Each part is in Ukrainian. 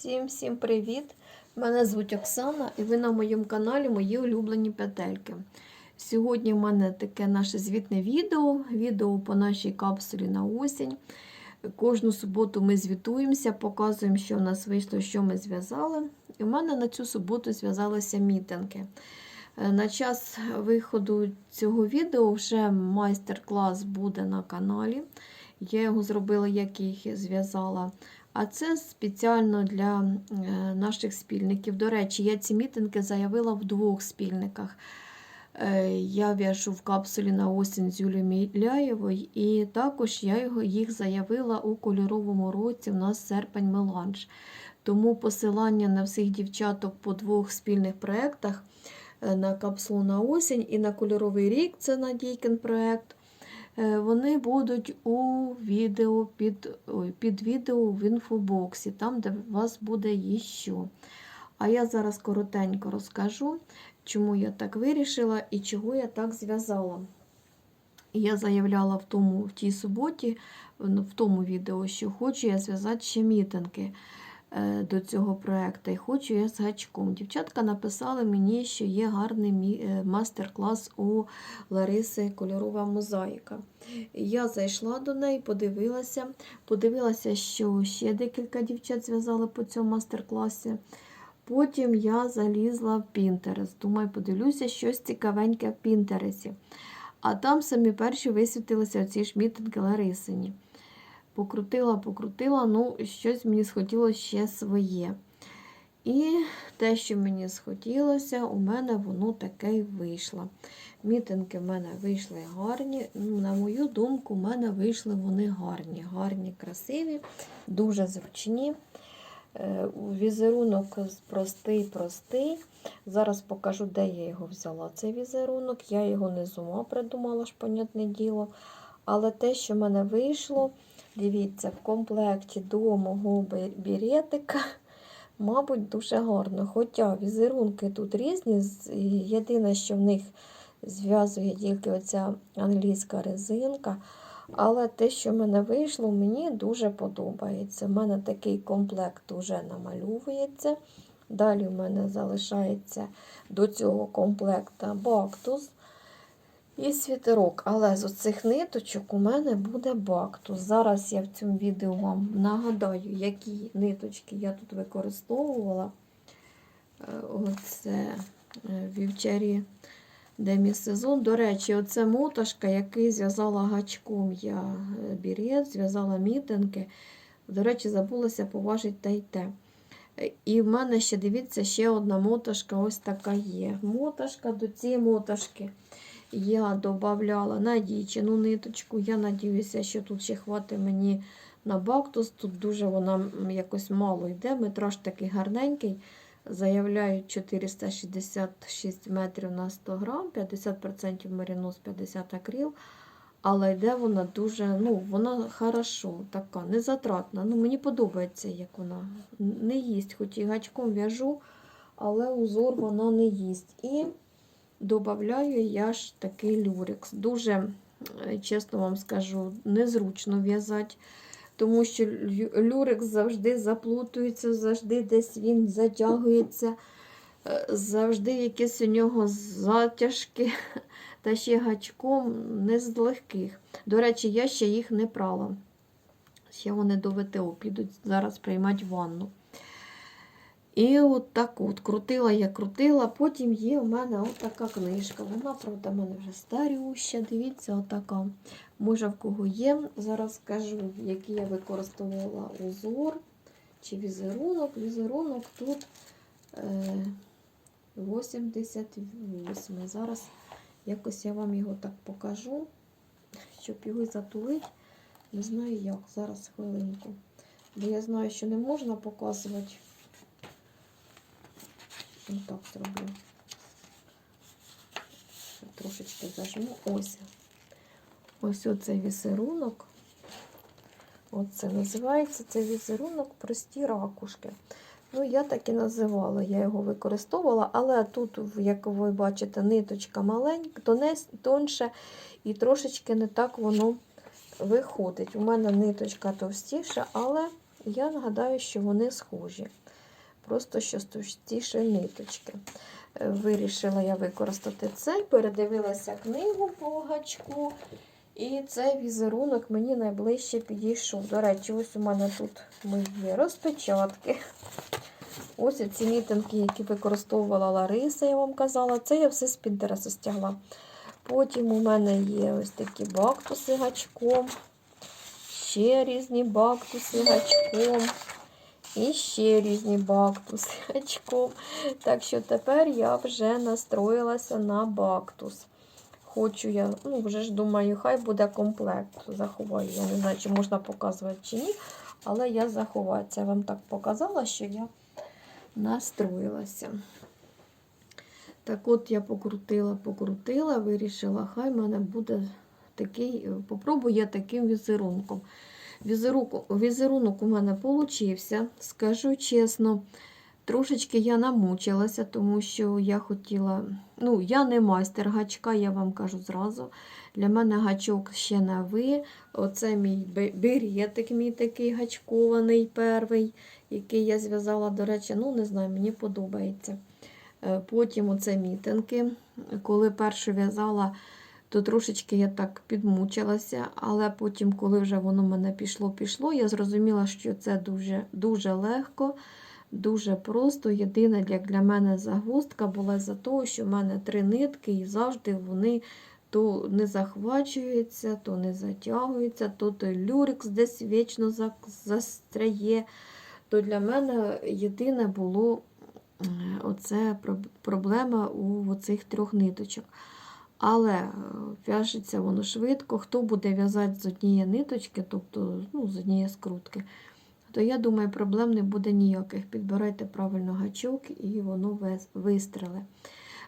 Всім-всім привіт! Мене звуть Оксана і ви на моєму каналі Мої улюблені петельки. Сьогодні в мене таке наше звітне відео, відео по нашій капсулі на осінь. Кожну суботу ми звітуємося, показуємо, що в нас вийшло, що ми зв'язали. І в мене на цю суботу зв'язалися мітинги. Е, На час виходу цього відео вже майстер-клас буде на каналі. Я його зробила, як їх зв'язала. А це спеціально для е, наших спільників. До речі, я ці мітинги заявила в двох спільниках. Е, Я в'яжу в капсулі на осінь з Юлією Міляєвою, і також я його- їх заявила у кольоровому році. У нас серпень меланж. Тому посилання на всіх дівчаток по двох спільних проєктах е, на капсулу на осінь і на кольоровий рік це Надійкин проєкт. Е, Вони будуть у відео під, ой, під відео в інфобоксі, там, де у вас буде іще. А я зараз коротенько розкажу, чому я так вирішила і чого я так зв'язала. Я заявляла в, тому, в тій суботі, в тому відео, що хочу я зв'язати ще мітинги до цього проєкту і хочу я з гачком. Дівчатка написали мені, що є гарний е, мастер-клас у Лариси Кольорова мозаїка. Я зайшла до неї, подивилася, подивилася, що ще декілька дівчат зв'язали по цьому мастер-класі. Потім я залізла в Pinterest. Думаю, подивлюся щось цікавеньке в Пінтересі. А там самі перші висвітилися оці ж мітинги Ларисині. Покрутила, покрутила, ну, щось мені схотілося ще своє. І те, що мені схотілося, у мене воно таке й вийшло. Мітинги в мене вийшли гарні. Ну, На мою думку, в мене вийшли вони гарні, гарні, красиві, дуже зручні. Е, Візерунок простий-простий. Зараз покажу, де я його взяла. Цей візерунок. Я його не з ума придумала, ж, понятне діло. Але те, що в мене вийшло, дивіться, в комплекті до мого бе- беретика, мабуть, дуже гарно. Хоча візерунки тут різні. Єдине, що в них зв'язує тільки оця англійська резинка. Але те, що в мене вийшло, мені дуже подобається. У мене такий комплект вже намальовується. Далі в мене залишається до цього комплекта бактус і світерок. Але з оцих ниточок у мене буде бактус. Зараз я в цьому відео вам нагадаю, які ниточки я тут використовувала. Е, Оце е, вівчарі демісезон. До речі, оце моташка, який зв'язала гачком я е, бірет, зв'язала мітинги. До речі, забулася поважити те й те. І в мене ще, дивіться, ще одна моташка ось така є. Моташка до цієї моташки я додавала надійчину ниточку. Я надіюся, що тут ще хватить мені на бактус. Тут дуже вона якось мало йде. Метраж такий гарненький. Заявляють 466 метрів на 100 грам, 50% маріноз, 50 акрил. Але йде вона дуже, ну, вона хорошо, така, незатратна. Ну, мені подобається, як вона не їсть, хоч і гачком в'яжу, але узор вона не їсть. І додаю я ж такий люрекс. Дуже, чесно вам скажу, незручно в'язати, тому що лю- люрекс завжди заплутується, завжди десь він затягується, е, завжди якісь у нього затяжки. Та ще гачком не з легких. До речі, я ще їх не прала. Ще вони до ВТО підуть зараз приймати ванну. І от так от крутила я крутила. Потім є в мене от така книжка. Вона, правда, в мене вже старюща. Дивіться, отака. Може, в кого є. Зараз скажу, який я використовувала узор чи візерунок. Візерунок тут е, 88. Зараз якось я вам його так покажу, щоб його затулити. Не знаю як. Зараз хвилинку. Бо я знаю, що не можна показувати. Отак зроблю. Трошечки зажму. Ось. Ось оцей візерунок. Оце називається цей візерунок прості ракушки. Ну, я так і називала, я його використовувала, але тут, як ви бачите, ниточка маленька, тонес, і трошечки не так воно виходить. У мене ниточка товстіша, але Я нагадаю, що вони схожі. Просто що товстіші ниточки. Е, Вирішила я використати цей, передивилася книгу по гачку. І цей візерунок мені найближче підійшов. До речі, ось у мене тут мої розпечатки. Ось ці мітинги, які використовувала Лариса, я вам казала. Це я все з Пінтереса стягла. Потім у мене є ось такі бактуси гачком. Ще різні бактуси гачком. І ще різні бактуси гачком. Так що тепер я вже настроїлася на бактус. Хочу я, ну вже ж думаю, хай буде комплект. Заховаю. Я не знаю, чи можна показувати чи ні, але я заховаю. Це вам так показала, що я настроїлася. Так от я покрутила, покрутила, вирішила, хай в мене буде такий, попробую я таким візерунком. Візерунок, у мене получився, скажу чесно. Трошечки я намучилася, тому що я хотіла. Ну, я не майстер гачка, я вам кажу зразу. Для мене гачок ще на ви. Оце мій бе- беретик, мій такий гачкований перший, який я зв'язала, до речі, ну не знаю, мені подобається. Е, Потім оце мітинки. Коли першу в'язала, то трошечки я так підмучилася, але потім, коли вже воно мене пішло-пішло, я зрозуміла, що це дуже, дуже легко. Дуже просто. Єдине, як для мене загвоздка була за того, що в мене три нитки, і завжди вони то не захвачуються, то не затягуються, то той люрикс десь вічно застряє. То для мене єдине було оце проблема у цих трьох ниточок. Але е, в'яжеться воно швидко. Хто буде в'язати з однієї ниточки, тобто ну, з однієї скрутки, то я думаю, проблем не буде ніяких. Підбирайте правильно гачок і воно вистреле.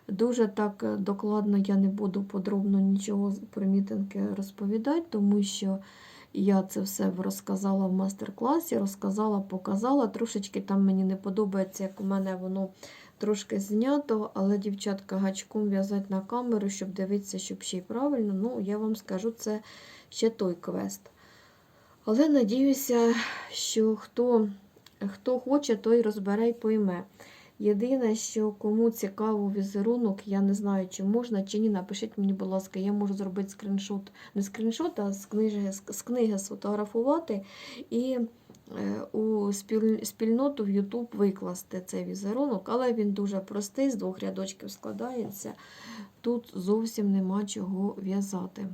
Дуже так е, докладно я не буду подробно нічого про мітинги розповідати, тому що я це все розказала в мастер-класі, розказала, показала. Трошечки там мені не подобається, як у мене воно трошки знято, але дівчатка гачком в'язати на камеру, щоб дивитися, щоб ще й правильно. Ну, я вам скажу, це ще той квест. Але надіюся, що хто, хто хоче, той розбере і пойме. Єдине, що кому цікаво візерунок, я не знаю, чи можна, чи ні. Напишіть мені, будь ласка, я можу зробити скріншот, не скріншот, а з книги, з книги сфотографувати і у спільноту в YouTube викласти цей візерунок, але він дуже простий, з двох рядочків складається. Тут зовсім нема чого в'язати.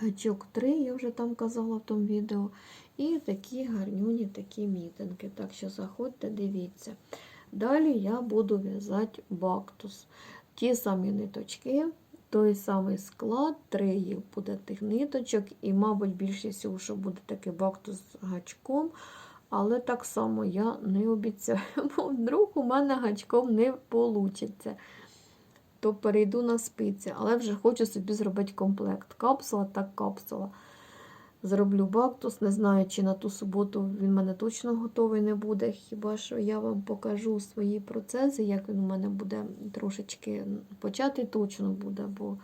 Гачок 3, я вже там казала в тому відео. І такі гарнюні такі мітинги. Так що заходьте, дивіться. Далі я буду в'язати бактус. Ті самі ниточки, той самий склад, три буде тих ниточок, і, мабуть, більшість, що буде такий бактус з гачком. Але так само я не обіцяю, бо вдруг у мене гачком не вийде. То перейду на спиці, але вже хочу собі зробити комплект. Капсула так капсула. Зроблю бактус. Не знаю, чи на ту суботу він мене точно готовий не буде. Хіба що я вам покажу свої процеси, як він у мене буде трошечки почати точно буде, бо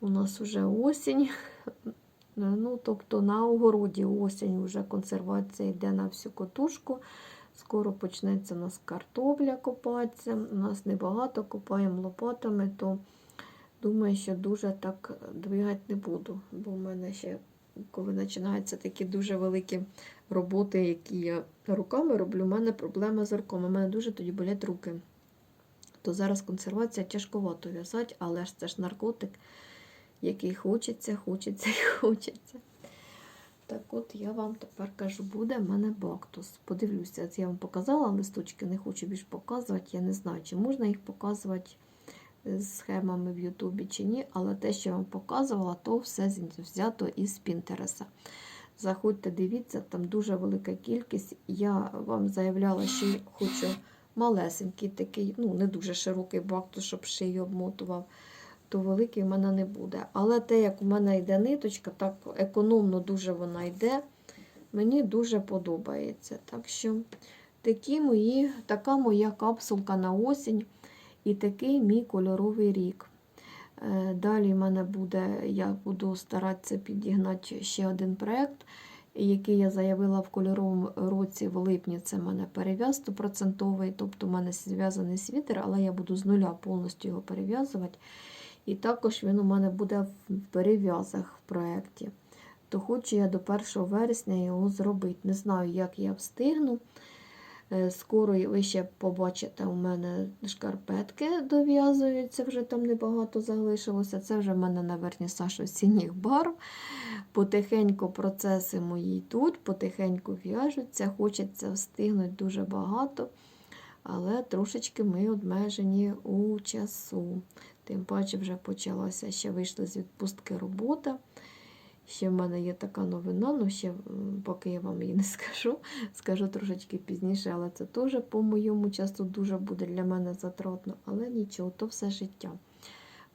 у нас вже осінь. Ну, тобто на огороді осінь вже консервація йде на всю котушку. Скоро почнеться у нас картопля копатися. У нас небагато, копаємо лопатами, то думаю, що дуже так двигати не буду, бо в мене ще коли починаються такі дуже великі роботи, які я руками роблю, у мене проблема з руками. У мене дуже тоді болять руки. То зараз консервація тяжковато в'язати, але ж це ж наркотик, який хочеться, хочеться і хочеться. Так от я вам тепер кажу, буде в мене бактус. Подивлюся, я вам показала листочки, не хочу більш показувати. Я не знаю, чи можна їх показувати схемами в Ютубі чи ні, але те, що я вам показувала, то все взято із Пінтереса. Заходьте, дивіться, там дуже велика кількість. Я вам заявляла, що хочу малесенький такий, ну не дуже широкий бактус, щоб шию обмотував, то великий в мене не буде. Але те, як у мене йде ниточка, так економно дуже вона йде, мені дуже подобається. Так що такі мої, така моя капсулка на осінь. І такий мій кольоровий рік. Е, Далі в мене буде, я буду старатися підігнати ще один проєкт. який я заявила в кольоровому році в липні, це в мене перев'яз 100%, тобто в мене зв'язаний світер, але я буду з нуля повністю його перев'язувати. І також він у мене буде в перев'язах в проєкті. То хочу я до 1 вересня його зробити. Не знаю, як я встигну. Е, Скоро ви ще побачите, у мене шкарпетки дов'язуються, вже там небагато залишилося. Це вже в мене на вернісаж осінніх барв. Потихеньку процеси мої йдуть, потихеньку в'яжуться. Хочеться встигнути дуже багато, але трошечки ми обмежені у часу. Тим паче вже почалася, ще вийшла з відпустки робота. Ще в мене є така новина, ну ще поки я вам її не скажу, скажу трошечки пізніше, але це теж по моєму часу дуже буде для мене затратно. Але нічого, то все життя.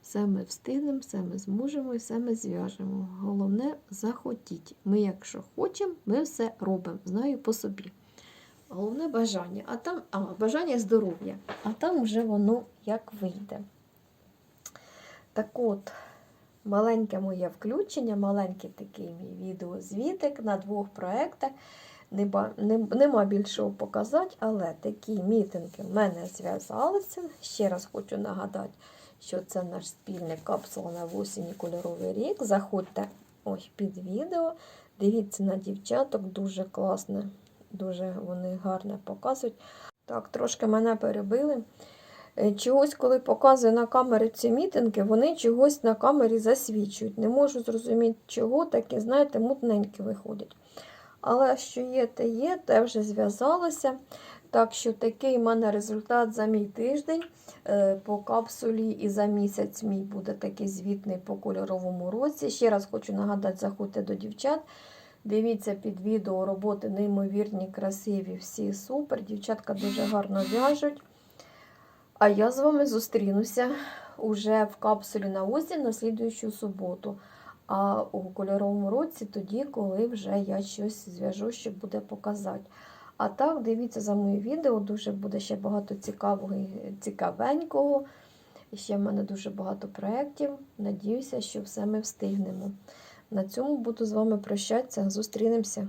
Все ми встигнемо, все ми зможемо і все ми зв'яжемо. Головне захотіть. Ми, якщо хочемо, ми все робимо. Знаю по собі. Головне бажання. А там, а, бажання здоров'я. А там вже воно як вийде. Так от, маленьке моє включення, маленький такий мій відеозвітик на двох проєктах. Неба- не- Нема більшого показати, але такі мітинги в мене зв'язалися. Ще раз хочу нагадати, що це наш спільний капсула на осінь кольоровий рік. Заходьте ось під відео. Дивіться на дівчаток, дуже класно, дуже вони гарно показують. Так, трошки мене перебили. Е, Чогось, коли показую на камері ці мітинги, вони чогось на камері засвічують. Не можу зрозуміти, чого такі, знаєте, мутненькі виходять. Але що є, те є, те вже зв'язалося. Так що такий в мене результат за мій тиждень е, по капсулі і за місяць мій буде такий звітний по кольоровому році. Ще раз хочу нагадати, заходьте до дівчат. Дивіться під відео роботи неймовірні, красиві, всі супер. Дівчатка дуже гарно в'яжуть. А я з вами зустрінуся уже в капсулі на осінь на слідуючу суботу. А у кольоровому році тоді, коли вже я щось зв'яжу, що буде показати. А так, дивіться за моє відео, дуже буде ще багато цікавого і цікавенького. Ще в мене дуже багато проєктів. Надіюся, що все ми встигнемо. На цьому буду з вами прощатися. Зустрінемося.